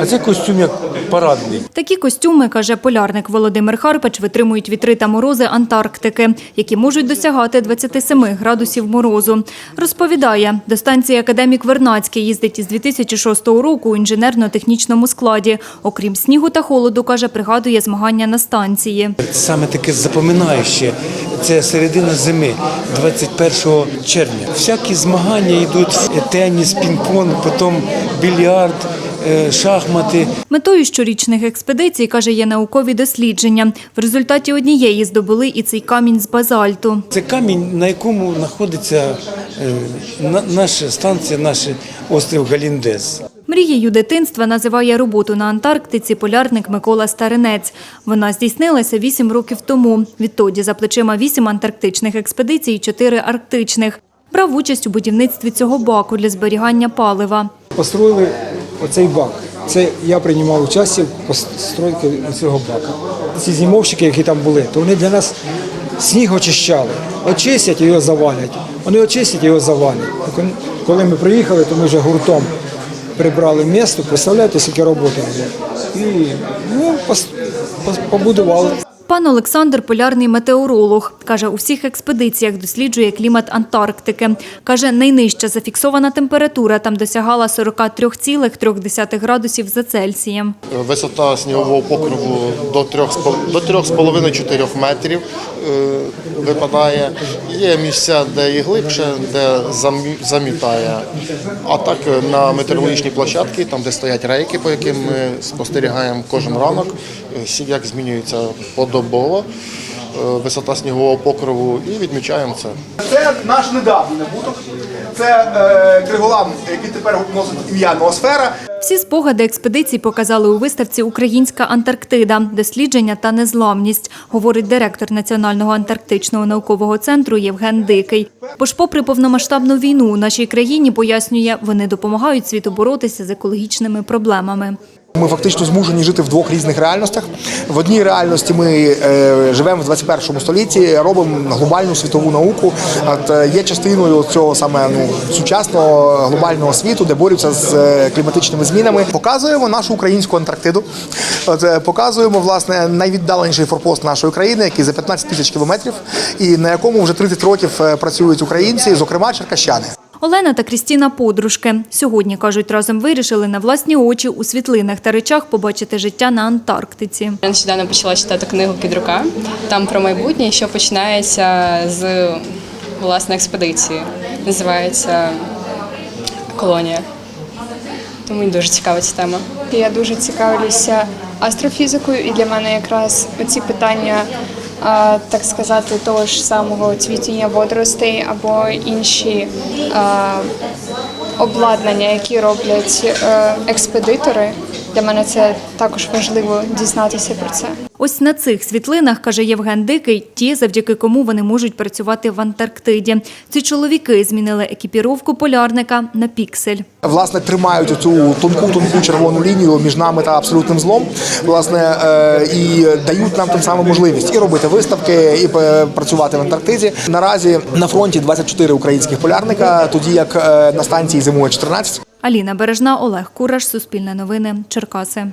А це костюм як парадний. Такі костюми, каже полярник Володимир Харпач, витримують вітри та морози Антарктики, які можуть досягати 27 градусів морозу. Розповідає, до станції академік Вернацький їздить із 2006 року у інженерно-технічному складі. Окрім снігу та холоду, каже, пригадує змагання на станції. Саме таке запоминаюче. Це середина зими, 21 червня. Всякі змагання йдуть теніс, пінг-понг, потім більярд, е, шахмати. Метою щорічних експедицій, каже, є наукові дослідження. В результаті однієї здобули і цей камінь з базальту. Це камінь, на якому знаходиться е, на- наша станція, наш острів Галіндез. Мрією дитинства називає роботу на Антарктиці полярник Микола Старинець. Вона здійснилася вісім років тому. Відтоді за плечима вісім антарктичних експедицій і чотири арктичних. Брав участь у будівництві цього баку для зберігання палива. Построїли оцей бак. Це я приймав участь в постройці цього бака. Ці зимовщики, які там були, то вони для нас сніг очищали. Очистять і його завалять. Вони очистять і його завалять. Коли ми приїхали, то ми вже гуртом прибрали місто, представляєте, скільки роботи було. І ну, побудували. Пан Олександр – полярний метеоролог. Каже, у всіх експедиціях досліджує клімат Антарктики. Каже, найнижча зафіксована температура там досягала 43,3 градусів за Цельсієм. Висота снігового покриву до 3,5 до 3,5-4 метрів е, випадає. Є місця, де і глибше, де замі- замітає. А так е, на метеорологічній площадці, там де стоять рейки, по яким ми спостерігаємо кожен ранок, е, як змінюється подобово е, висота снігового покриву і відмічаємо це. Це наш недавній набуток. Це е, Криголам, який тепер носить ім'я Ноосфера. Всі спогади експедицій показали у виставці Українська Антарктида. Дослідження та незламність, говорить директор Національного антарктичного наукового центру Євген Дикий. Бо ж, попри повномасштабну війну у нашій країні, пояснює, вони допомагають світу боротися з екологічними проблемами. Ми фактично змушені жити в двох різних реальностях. В одній реальності ми е, живемо в 21 столітті, робимо глобальну світову науку. От, е, є частиною цього саме ну, сучасного глобального світу, де борються з е, кліматичними змінами. Показуємо нашу українську Антарктиду. От, показуємо власне найвіддаленіший форпост нашої країни, який за 15 тисяч кілометрів, і на якому вже 30 років працюють українці, зокрема черкащани. Олена та Крістіна – подружки. Сьогодні, кажуть, разом вирішили на власні очі у світлинах та речах побачити життя на Антарктиці. Я нещодавно почала читати книгу Кідрука. Там про майбутнє, що починається з власне експедиції. Називається Колонія. Тому мені дуже цікава ця тема. Я дуже цікавлюся астрофізикою, і для мене якраз ці питання, так сказати, того ж самого цвітіння водоростей або інші обладнання, які роблять е, експедитори. Для мене це також важливо дізнатися про це. Ось на цих світлинах, каже Євген Дикий, ті, завдяки кому вони можуть працювати в Антарктиді. Ці чоловіки змінили екіпіровку полярника на піксель. власне тримають цю тонку тонку червону лінію між нами та абсолютним злом, власне, е, і дають нам тим самим можливість і робити виставки, і працювати в Антарктиді. Наразі на фронті 24 українських полярника, тоді як е, на станції зимує 14. Аліна Бережна, Олег Кураш, Суспільне новини, Черкаси.